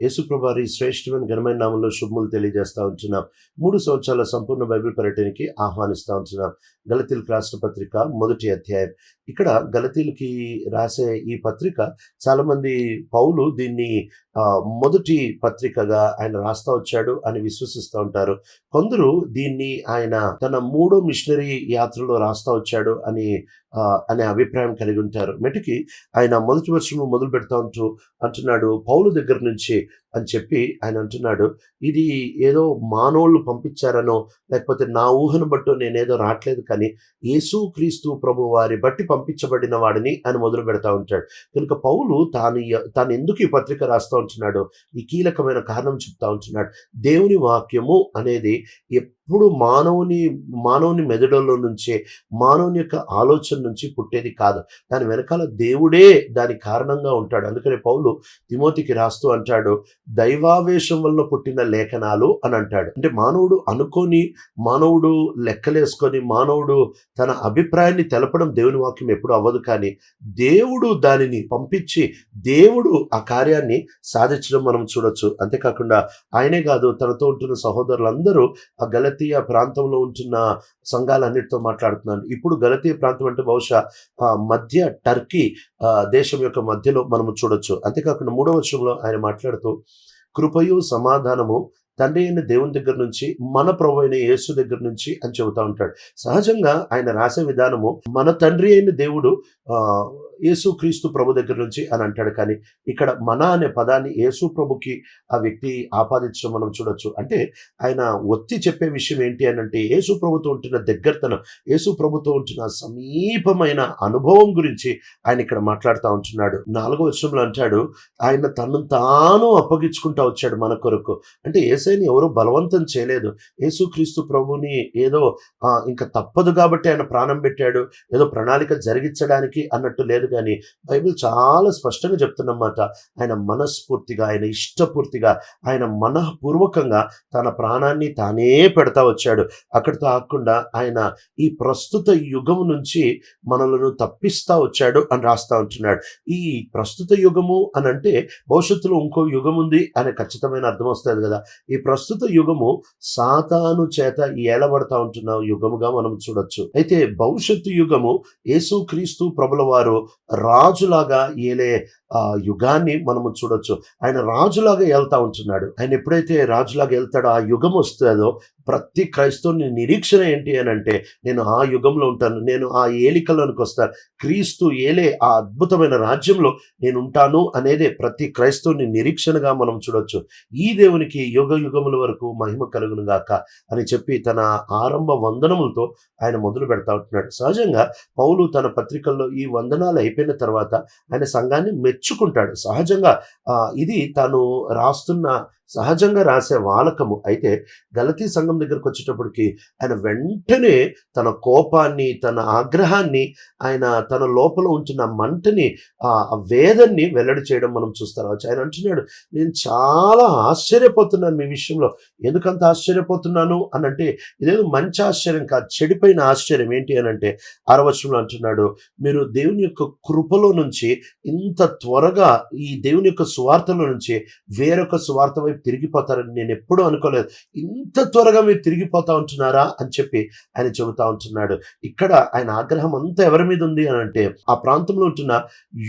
యేసుప్రభారి శ్రేష్ఠమైన ఘనమైన నామంలో శుభములు తెలియజేస్తూ ఉంటున్నాం. మూడు సంవత్సరాల సంపూర్ణ బైబిల్ పర్యటనకి ఆహ్వానిస్తా ఉంటున్నాం. గలతీలకు రాష్ట్ర పత్రిక మొదటి అధ్యాయం. ఇక్కడ గలతీలకి రాసే ఈ పత్రిక చాలామంది పౌలు దీన్ని మొదటి పత్రికగా ఆయన రాస్తా వచ్చాడు అని విశ్వసిస్తూ ఉంటారు. కొందరు దీన్ని ఆయన తన మూడో మిషనరీ యాత్రలో రాస్తా వచ్చాడు అని అనే అభిప్రాయం కలిగి ఉంటారు. మెటికి ఆయన మొదటి వర్షము మొదలు పెడతా ఉంటూ అంటున్నాడు పౌలు దగ్గర నుంచి అని చెప్పి ఆయన అంటున్నాడు. ఇది ఏదో మానవుళ్ళు పంపించారనో లేకపోతే నా ఊహను బట్టో నేనేదో రావట్లేదు కానీ యేసు క్రీస్తు ప్రభు వారి బట్టి పంపించబడిన వాడిని అని మొదలు పెడతా ఉంటాడు. కనుక పౌలు తాను తాను ఎందుకు ఈ పత్రిక రాస్తూ ఉంటున్నాడో ఈ కీలకమైన కారణం చెప్తా ఉంటున్నాడు. దేవుని వాక్యము అనేది ఎప్పుడు మానవుని మానవుని మెదడులో నుంచే మానవుని యొక్క ఆలోచన నుంచి పుట్టేది కాదు. దాని వెనకాల దేవుడే దాని కారణంగా ఉంటాడు. అందుకనే పౌలు తిమోతికి రాస్తూ అంటాడు దైవావేశం వల్ల పుట్టిన లేఖనాలు అని అంటాడు. అంటే మానవుడు అనుకొని మానవుడు లెక్కలేసుకొని మానవుడు తన అభిప్రాయాన్ని తెలపడం దేవుని వాక్యం ఎప్పుడు అవ్వదు కానీ దేవుడు దానిని పంపించి దేవుడు ఆ కార్యాన్ని సాధించడం మనం చూడొచ్చు. అంతేకాకుండా ఆయనే కాదు తనతో ఉంటున్న సహోదరులందరూ ఆ గలతీయ ప్రాంతంలో ఉంటున్న సంఘాలన్నిటితో మాట్లాడుతున్నాను. ఇప్పుడు గలతీయ ప్రాంతం అంటే బహుశా మధ్య టర్కీ ఆ, దేశం యొక్క మధ్యలో మనము చూడొచ్చు. అంతేకాకుండా మూడవ వర్షంలో ఆయన మాట్లాడుతూ కృపయు సమాధానము తండ్రి అయిన దేవుని దగ్గర నుంచి మన ప్రభు అయిన యేసు దగ్గర నుంచి అని చెబుతా ఉంటాడు. సహజంగా ఆయన రాసే విధానము మన తండ్రి అయిన దేవుడు ఆ, యేసు క్రీస్తు ప్రభు దగ్గర నుంచి అని అంటాడు. కానీ ఇక్కడ మన అనే పదాన్ని యేసు ప్రభుకి ఆ వ్యక్తి ఆపాదించడం మనం చూడొచ్చు. అంటే ఆయన ఒత్తి చెప్పే విషయం ఏంటి అని అంటే యేసు ప్రభుతో ఉంటున్న దగ్గరతనం యేసు ప్రభుతో ఉంటున్న సమీపమైన అనుభవం గురించి ఆయన ఇక్కడ మాట్లాడుతూ ఉంటున్నాడు. నాలుగో వర్షంలో అంటాడు ఆయన తనను తాను అప్పగించుకుంటా వచ్చాడు మన కొరకు. అంటే ఏసైని ఎవరు బలవంతం చేయలేదు. యేసుక్రీస్తు ప్రభుని ఏదో ఇంకా తప్పదు కాబట్టి ఆయన ప్రాణం పెట్టాడు ఏదో ప్రణాళిక జరిగించడానికి అన్నట్టు లేదు. కానీ బైబిల్ చాలా స్పష్టంగా చెప్తున్నమాట ఆయన మనస్ఫూర్తిగా ఆయన ఇష్టపూర్తిగా ఆయన మనఃపూర్వకంగా తన ప్రాణాన్ని తానే పెడతా వచ్చాడు. అక్కడితో ఆకుండా ఆయన ఈ ప్రస్తుత యుగము నుంచి మనలను తప్పిస్తా వచ్చాడు అని రాస్తా ఉంటున్నాడు. ఈ ప్రస్తుత యుగము అని అంటే భవిష్యత్తులో ఇంకో యుగం ఉంది అనే ఖచ్చితమైన అర్థం వస్తుంది కదా. ఈ ప్రస్తుత యుగము సాతాను చేత ఏలబడతా ఉంటున్న యుగముగా మనం చూడొచ్చు. అయితే భవిష్యత్తు యుగము యేసు క్రీస్తు ప్రభుల వారు రాజులాగా ఏలే యుగాన్ని మనము చూడొచ్చు. ఆయన రాజులాగా వెళ్తా ఉంటున్నాడు. ఆయన ఎప్పుడైతే రాజులాగా వెళ్తాడో ఆ యుగం వస్తుందో ప్రతి క్రైస్తవుని నిరీక్షణ ఏంటి అని అంటే నేను ఆ యుగంలో ఉంటాను నేను ఆ ఏలికలోనికి వస్తాను క్రీస్తు ఏలే ఆ అద్భుతమైన రాజ్యంలో నేను ఉంటాను అనేదే ప్రతి క్రైస్తవుని నిరీక్షణగా మనం చూడొచ్చు. ఈ దేవునికి యుగ యుగముల వరకు మహిమ కలుగును గాక అని చెప్పి తన ఆరంభ వందనములతో ఆయన మొదలు పెడతా ఉంటున్నాడు. సహజంగా పౌలు తన పత్రికల్లో ఈ వందనాలు అయిపోయిన తర్వాత ఆయన సంఘాన్ని మెచ్చుకుంటాడు సహజంగా ఆ, ఇది తను రాస్తున్న సహజంగా రాసే వాలకము అయితే గలతీ సంఘం దగ్గరకు వచ్చేటప్పటికి ఆయన వెంటనే తన కోపాన్ని తన ఆగ్రహాన్ని ఆయన తన లోపల ఉంచిన మంటని ఆ వేదన్ని వెల్లడి చేయడం మనం చూస్తారు ఆయన అంటున్నాడు నేను చాలా ఆశ్చర్యపోతున్నాను మీ విషయంలో. ఎందుకంత ఆశ్చర్యపోతున్నాను? అని అంటే ఇదేదో మంచి ఆశ్చర్యం కాదు చెడిపోయిన ఆశ్చర్యం. ఏంటి అని అంటే ఆరవచనంలో అంటున్నాడు మీరు దేవుని యొక్క కృపలో నుంచి ఇంత త్వరగా ఈ దేవుని యొక్క సువార్తలో నుంచి వేరొక సువార్త వైపు తిరిగిపోతారని నేను ఎప్పుడూ అనుకోలేదు. ఇంత త్వరగా మీరు తిరిగిపోతా ఉంటున్నారా అని చెప్పి ఆయన చెబుతా ఉంటున్నాడు. ఇక్కడ ఆయన ఆగ్రహం అంతా ఎవరి మీద ఉంది అని అంటే ఆ ప్రాంతంలో ఉంటున్న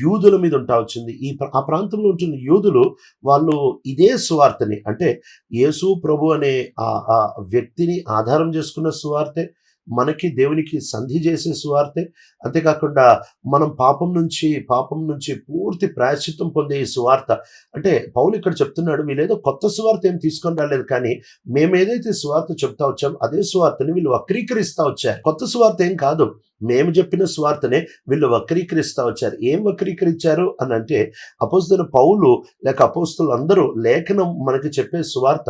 యూదుల మీద ఉంటా వచ్చింది. ఈ ఆ ప్రాంతంలో ఉంటున్న యూదులు వాళ్ళు ఇదే సువార్తని అంటే యేసు ప్రభు అనే ఆ ఆ వ్యక్తిని ఆధారం చేసుకున్న సువార్తే మనకి దేవునికి సంధి చేసే సువార్తే. అంతేకాకుండా మనం పాపం నుంచి పాపం నుంచి పూర్తి ప్రాయశ్చిత్తం పొందే ఈ సువార్త. అంటే పౌలు ఇక్కడ చెప్తున్నాడు వీళ్ళేదో కొత్త సువార్త ఏం తీసుకొని రాలేదు కానీ మేము ఏదైతే సువార్త చెప్తా వచ్చాం అదే సువార్తని వీళ్ళు వక్రీకరిస్తా వచ్చారు. కొత్త సువార్త ఏం కాదు. మేము చెప్పిన సువార్తనే వీళ్ళు వక్రీకరిస్తూ వచ్చారు. ఏం వక్రీకరించారు? అని అంటే అపోస్తున్న పౌలు లేక అపోస్తులు అందరూ లేఖనం మనకి చెప్పే సువార్త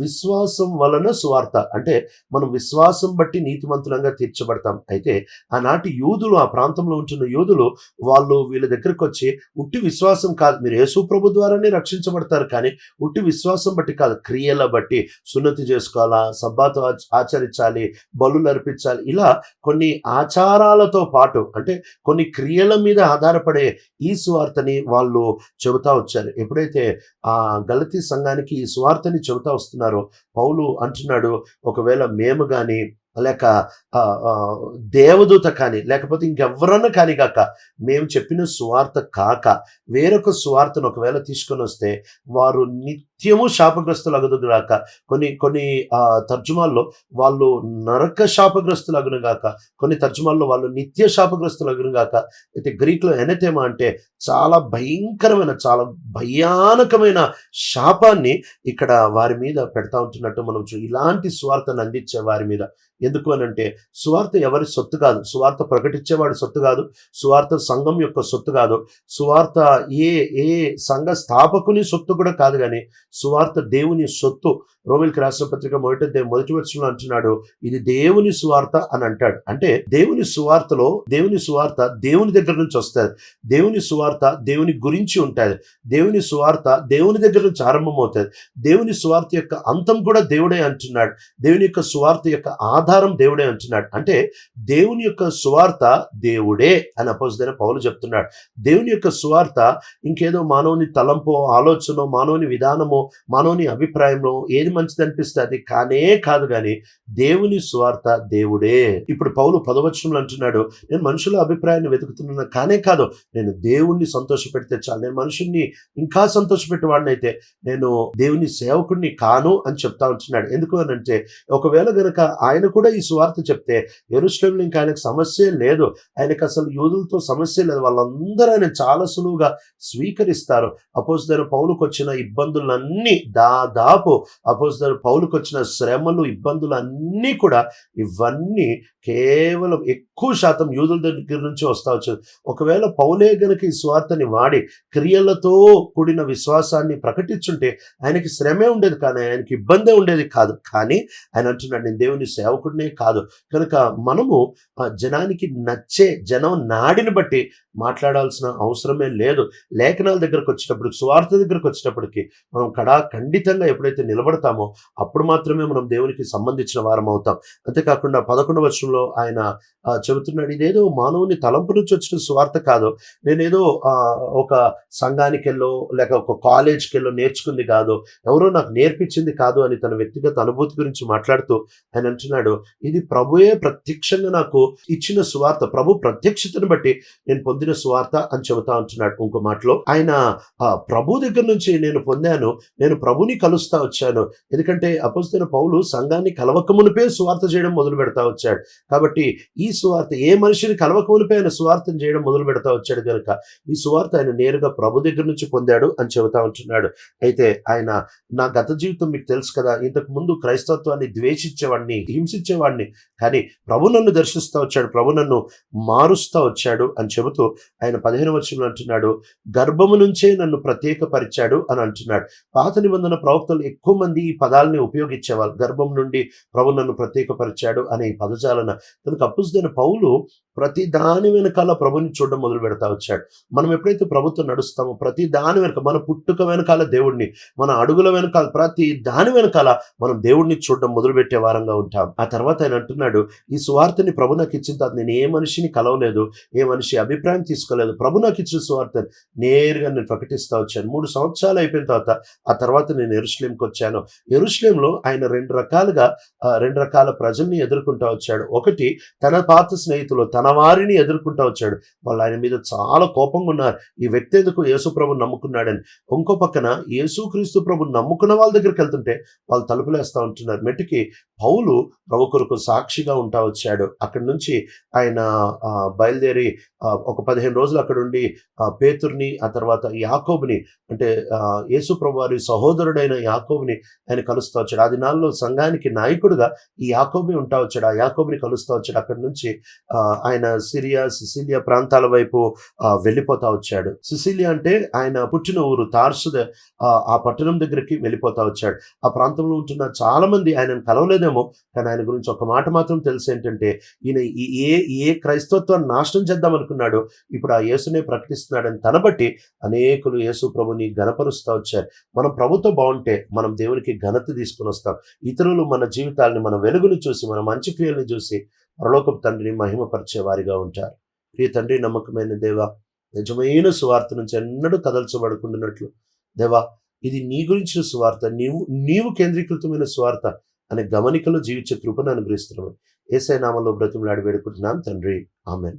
విశ్వాసం వలన సువార్త. అంటే మనం విశ్వాసం బట్టి నీతిమంతులంగా తీర్చబడతాం. అయితే ఆనాటి యూదులు ఆ ప్రాంతంలో ఉంటున్న యూదులు వాళ్ళు వీళ్ళ దగ్గరకు వచ్చి ఉట్టి విశ్వాసం కాదు. మీరు యేసు ప్రభు ద్వారానే రక్షించబడతారు కానీ ఉట్టి విశ్వాసం బట్టి కాదు. క్రియల బట్టి సున్నతి చేసుకోవాలా సబ్బాతో ఆచరించాలి బలులు అర్పించాలి. ఇలా కొన్ని ఆచార ఆచారాలతో పాటు అంటే కొన్ని క్రియల మీద ఆధారపడే ఈ సువార్తని వాళ్ళు చెబుతా వచ్చారు. ఎప్పుడైతే ఆ గలతీ సంఘానికి ఈ సువార్తని చెబుతా వస్తున్నారో పౌలు అంటున్నాడు ఒకవేళ మేము కానీ లేక దేవదూత కానీ లేకపోతే ఇంకెవరన్నా కానీ కాక మేము చెప్పిన సువార్త కాక వేరొక సువార్తను ఒకవేళ తీసుకొని వస్తే వారు నిత్యము శాపగ్రస్తులు అగుదుగాక కొన్ని కొన్ని ఆ, తర్జుమాల్లో వాళ్ళు నరక శాపగ్రస్తులు అగును గాక కొన్ని తర్జుమాల్లో వాళ్ళు నిత్య శాపగ్రస్తులు అగునుగాక అయితే గ్రీక్లో ఎనతేమా అంటే చాలా భయంకరమైన చాలా భయానకమైన శాపాన్ని ఇక్కడ వారి మీద పెడతా ఉంటున్నట్టు మనం చూ ఇలాంటి స్వార్థను అందించే వారి మీద. ఎందుకు అని అంటే సువార్త ఎవరి సొత్తు కాదు. సువార్త ప్రకటించేవాడి సొత్తు కాదు. సువార్త సంఘం యొక్క సొత్తు కాదు. సువార్త ఏ ఏ సంఘ స్థాపకుని సొత్తు కూడా కాదు కానీ సువార్త దేవుని సొత్తు. రోమిల్కి రాసిన పత్రిక మొదటి మొదటి వచ్చిన అంటున్నాడు ఇది దేవుని సువార్త అని అంటాడు. అంటే దేవుని సువార్తలో దేవుని సువార్త దేవుని దగ్గర నుంచి వస్తుంది. దేవుని సువార్త దేవుని గురించి ఉంటుంది. దేవుని సువార్త దేవుని దగ్గర నుంచి ఆరంభమవుతుంది. దేవుని సువార్త యొక్క అంతం కూడా దేవుడే అంటున్నాడు. దేవుని యొక్క సువార్త యొక్క ఆధారం దేవుడే అంటున్నాడు. అంటే దేవుని యొక్క సువార్త దేవుడే అని అపోజిదైన పౌలు చెప్తున్నాడు. దేవుని యొక్క సువార్త ఇంకేదో మానవుని తలంపో ఆలోచన మానవుని విధానమో మనోని అభిప్రాయంలో ఏది మంచిది అనిపిస్తే అది కానే కాదు కానీ దేవుని స్వార్థ దేవుడే. ఇప్పుడు పౌలు పదవచనంలో అంటున్నాడు నేను మనుషుల అభిప్రాయాన్ని వెతుకుతున్నాను కానే కాదు నేను దేవుణ్ణి సంతోషపెడితే చాలు. నేను మనుషుల్ని ఇంకా సంతోష అయితే నేను దేవుని సేవకుడిని కాను అని చెప్తా ఉంటున్నాడు. ఎందుకు అని అంటే ఒకవేళ గనక ఆయన కూడా ఈ స్వార్థ చెప్తే ఎరుస్లేంలో ఇంకా ఆయనకు సమస్య లేదు. ఆయనకు అసలు యూదులతో సమస్య లేదు. వాళ్ళందరూ ఆయన చాలా సులువుగా స్వీకరిస్తారు. అపోజిదర్ పౌలకు వచ్చిన ఇబ్బందులన్నీ అన్ని దాదాపు అపోజిదర్ పౌలుకు వచ్చిన శ్రమలు ఇబ్బందులు అన్నీ కూడా ఇవన్నీ కేవలం ఎక్కువ శాతం యూదుల దగ్గర నుంచి వస్తా వచ్చు ఒకవేళ పౌలే గనక ఈ స్వార్థని వాడి క్రియలతో కూడిన విశ్వాసాన్ని ప్రకటించుంటే ఆయనకి శ్రమే ఉండేది కానీ ఆయనకి ఇబ్బందే ఉండేది కాదు. కానీ ఆయన అంటున్నాడు నేను దేవుని సేవకుడినే కాదు. కనుక మనము జనానికి నచ్చే జనం నాడిని బట్టి మాట్లాడాల్సిన అవసరమే లేదు. లేఖనాల దగ్గరకు వచ్చేటప్పుడు స్వార్థ దగ్గరకు వచ్చేటప్పటికి మనం కడా ఖండితంగా ఎప్పుడైతే నిలబడతామో అప్పుడు మాత్రమే మనం దేవునికి సంబంధించిన వారం అవుతాం. అంతేకాకుండా పదకొండవ వర్షంలో ఆయన చెబుతున్నాడు ఇదేదో మానవుని తలంపు నుంచి వచ్చిన సువార్త కాదు. నేనేదో ఒక సంఘానికి వెళ్ళో లేక ఒక కాలేజ్కి వెళ్ళో నేర్చుకుంది కాదు. ఎవరో నాకు నేర్పించింది కాదు అని తన వ్యక్తిగత అనుభూతి గురించి మాట్లాడుతూ ఆయన అంటున్నాడు. ఇది ప్రభుయే ప్రత్యక్షంగా నాకు ఇచ్చిన సువార్త. ప్రభు ప్రత్యక్షతను బట్టి నేను పొందిన సువార్త అని చెబుతా అంటున్నాడు ఇంకో మాటలో. ఆయన ప్రభు దగ్గర నుంచి నేను పొందాను. నేను ప్రభుని కలుస్తా వచ్చాను. ఎందుకంటే అపోజిన పౌలు సంఘాన్ని కలవక మునిపే సువార్త చేయడం మొదలు పెడతా వచ్చాడు. కాబట్టి ఈ సువార్త ఏ మనిషిని కలవక మునిపే ఆయన సువార్తను చేయడం మొదలు పెడతా వచ్చాడు కనుక ఈ సువార్త ఆయన నేరుగా ప్రభు దగ్గర నుంచి పొందాడు అని చెబుతా ఉంటున్నాడు. అయితే ఆయన నా గత జీవితం మీకు తెలుసు కదా ఇంతకు ముందు క్రైస్తత్వాన్ని ద్వేషించేవాడిని హింసించేవాడిని కానీ ప్రభు నన్ను దర్శిస్తూ వచ్చాడు ప్రభు నన్ను మారుస్తూ వచ్చాడు అని చెబుతూ ఆయన పదిహేను వచ్చంలో అంటున్నాడు గర్భము నుంచే నన్ను ప్రత్యేకపరిచాడు అని అంటున్నాడు. పాత నిబంధన ప్రవక్తలు ఎక్కువ మంది ఈ పదాలని ఉపయోగించేవారు. గర్భం నుండి ప్రభు నన్ను ప్రత్యేకపరిచాడు అనే ఈ పదజాలన. కనుక అప్పుసిన పౌలు ప్రతి దాని వెనకాల ప్రభుని చూడడం మొదలు పెడతా వచ్చాడు. మనం ఎప్పుడైతే ప్రభుత్వం నడుస్తామో ప్రతి దాని వెనక మన పుట్టుక వెనకాల దేవుడిని మన అడుగుల వెనకాల ప్రతి దాని వెనకాల మనం దేవుడిని చూడడం మొదలు పెట్టే వారంగా ఉంటాం. ఆ తర్వాత ఆయన అంటున్నాడు ఈ సువార్తని ప్రభు నాకు ఇచ్చిన తర్వాత నేను ఏ మనిషిని కలవలేదు ఏ మనిషి అభిప్రాయం తీసుకోలేదు. ప్రభు నాకు ఇచ్చిన సువార్త నేరుగా నేను ప్రకటిస్తా వచ్చాను. మూడు సంవత్సరాలు అయిపోయిన తర్వాత ఆ తర్వాత నేను ఎరుస్లేంకి వచ్చాను. ఎరుస్లేంలో ఆయన రెండు రకాలుగా రెండు రకాల ప్రజల్ని ఎదుర్కొంటా వచ్చాడు. ఒకటి తన పాత స్నేహితులు తన వారిని ఎదుర్కొంటూ వచ్చాడు. వాళ్ళు ఆయన మీద చాలా కోపంగా ఉన్నారు ఈ వ్యక్తి ఎందుకు యేసు ప్రభు నమ్ముకున్నాడని. ఇంకో పక్కన యేసు క్రీస్తు ప్రభు నమ్ముకున్న వాళ్ళ దగ్గరికి వెళ్తుంటే వాళ్ళు తలుపులేస్తూ ఉంటున్నారు. మెట్టుకి పౌలు ప్రభు కొరకు సాక్షిగా ఉంటా వచ్చాడు. అక్కడి నుంచి ఆయన ఆ, బయలుదేరి ఒక పదిహేను రోజులు అక్కడ ఉండి ఆ, పేతుర్ని ఆ తర్వాత యాకోబుని అంటే యేసు ప్రభు వారి సహోదరుడైన యాకోబుని ఆయన కలుస్తూ వచ్చాడు. ఆ దినాల్లో సంఘానికి నాయకుడుగా ఈ యాకోబే ఉంటా వచ్చాడు. ఆ యాకోబుని కలుస్తూ వచ్చాడు. అక్కడి నుంచి ఆ, ఆయన సిరియా సిసిలియా ప్రాంతాల వైపు వెళ్ళిపోతా వచ్చాడు. సిసిలియా అంటే ఆయన పుట్టిన ఊరు తార్సుద ఆ పట్టణం దగ్గరికి వెళ్ళిపోతా వచ్చాడు. ఆ ప్రాంతంలో ఉంటున్న చాలా మంది ఆయనను చూసామో కానీ ఆయన గురించి ఒక మాట మాత్రం తెలుసు ఏంటంటే ఈయన ఏ ఏ క్రైస్తత్వాన్ని నాశనం చేద్దాం అనుకున్నాడు ఇప్పుడు ఆ యేసునే ప్రకటిస్తున్నాడని తన బట్టి అనేకులు యేసు ప్రభుని గనపరుస్తూ వచ్చారు. మనం ప్రభుత్వం బాగుంటే మనం దేవునికి ఘనత తీసుకుని వస్తాం. ఇతరులు మన జీవితాలని మన వెలుగును చూసి మన మంచి క్రియల్ని చూసి పరలోకపు తండ్రిని మహిమపరిచే వారిగా ఉంటారు. ప్రియ తండ్రి నమ్మకమైన దేవ నిజమైన సువార్త నుంచి ఎన్నడూ కదల్చబడుకుంటున్నట్లు దేవా ఇది నీ గురించిన సువార్త నీవు నీవు కేంద్రీకృతమైన స్వార్థ అనే గమనికలో జీవించే కృపను అనుగ్రహిస్తున్నాం. ఏసై నామంలో బ్రతిమలాడి వేడుకుంటున్నాను తండ్రి. ఆమెన్.